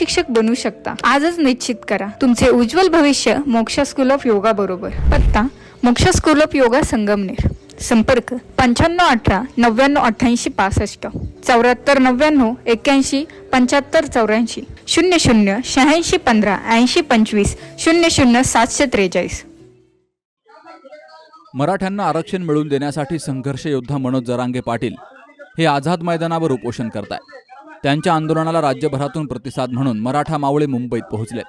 शिक्षक बनू शकता. आजच निश्चित करा. तुमचे उज्ज्वल भविष्य मोक्ष स्कूल ऑफ योगा बरोबर. पत्ता मोक्ष स्कूल ऑफ योगा संगमनेर. संपर्क पंच्याण्णव अठरा नव्याण्णव अठ्ठ्याऐंशी पासष्ट. चौऱ्याहत्तर नव्याण्णव एक्क्याऐंशी पंच्याहत्तर चौऱ्याऐंशी. शून्य शून्य शहाऐंशी पंधरा ऐंशी पंचवीस शून्य शून्य सातशे त्रेचाळीस. मराठ्यांना आरक्षण मिळवून देण्यासाठी संघर्ष योद्धा मनोज जरांगे पाटील हे आझाद मैदानावर उपोषण करताय त्यांच्या आंदोलनाला राज्यभरातून प्रतिसाद म्हणून मराठा मावळे मुंबईत पोहोचले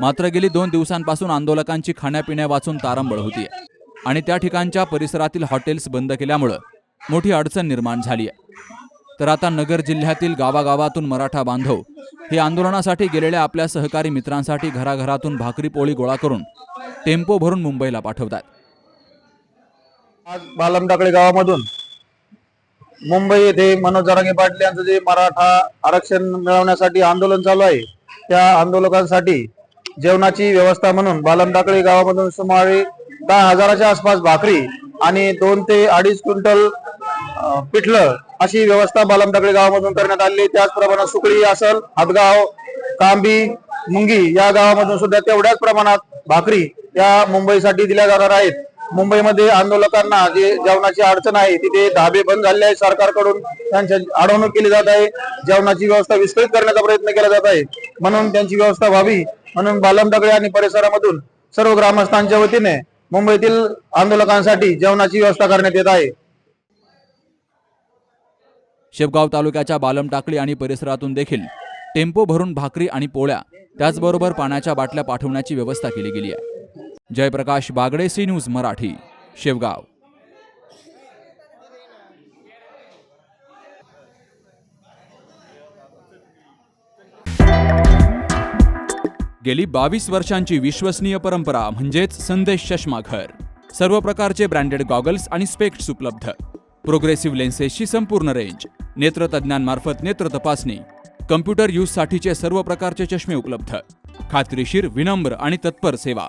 मात्र गेली दोन दिवसांपासून आंदोलकांची खाण्यापिण्या वाचून तारंबळ होतीये. आणि त्या ठिकाणच्या परिसरातील हॉटेल्स बंद केल्यामुळं मोठी अडचण निर्माण झाली आहे तर आता नगर जिल्ह्यातील गावागावातून मराठा बांधव हे आंदोलनासाठी गेलेल्या आपल्या सहकारी मित्रांसाठी घराघरातून भाकरी पोळी गोळा करून टेम्पो भरून मुंबईला पाठवतात. आज बालमदाकडे गावामधून मुंबई येथे मनोज जरांगे पाटील यांचं जे मराठा आरक्षण मिळवण्यासाठी आंदोलन चालू आहे त्या आंदोलकांसाठी जेवणाची व्यवस्था म्हणून बालमदाकळी गावामधून सुमारे दहा हजाराच्या आसपास भाकरी आणि दोन ते अडीच क्विंटल पिठलं अशी व्यवस्था बालमटाकडे गावामधून करण्यात आली त्याचप्रमाणे सुकळी असल हदगाव कांबी मुंगी या गावामधून सुद्धा तेवढ्याच प्रमाणात भाकरी या मुंबईसाठी दिल्या जाणार आहेत. मुंबईमध्ये आंदोलकांना जे जेवणाची अडचण आहे तिथे धाबे बंद झाले आहे सरकारकडून. त्यांच्या अडवणूक केली जात आहे. जेवणाची व्यवस्था विस्कळीत करण्याचा प्रयत्न केला जात आहे. म्हणून त्यांची व्यवस्था व्हावी. म्हणून बालमटाकडे आणि परिसरामधून सर्व ग्रामस्थांच्या वतीने मुंबईतील आंदोलकांसाठी जेवणाची व्यवस्था करण्यात येत आहे. शेवगाव तालुक्याच्या बालमटाकळी आणि परिसरातून देखील टेम्पो भरून भाकरी आणि पोळ्या त्याचबरोबर पाण्याच्या बाटल्या पाठवण्याची व्यवस्था केली गेली आहे. Jayprakash Bagde C news Marathi Shevgaon. गेली बावीस वर्षांची विश्वसनीय परंपरा म्हणजेच संदेश चष्मा घर. सर्व प्रकारचे ब्रँडेड गॉगल्स आणि स्पेक्ट्स उपलब्ध. प्रोग्रेसिव्ह लेन्सेसची संपूर्ण रेंज नेत्रतज्ञांमार्फत नेत्र तपासणी कम्प्युटर यूजसाठीचे सर्व प्रकारचे चष्मे उपलब्ध. खात्रीशीर विनम्र आणि तत्पर सेवा.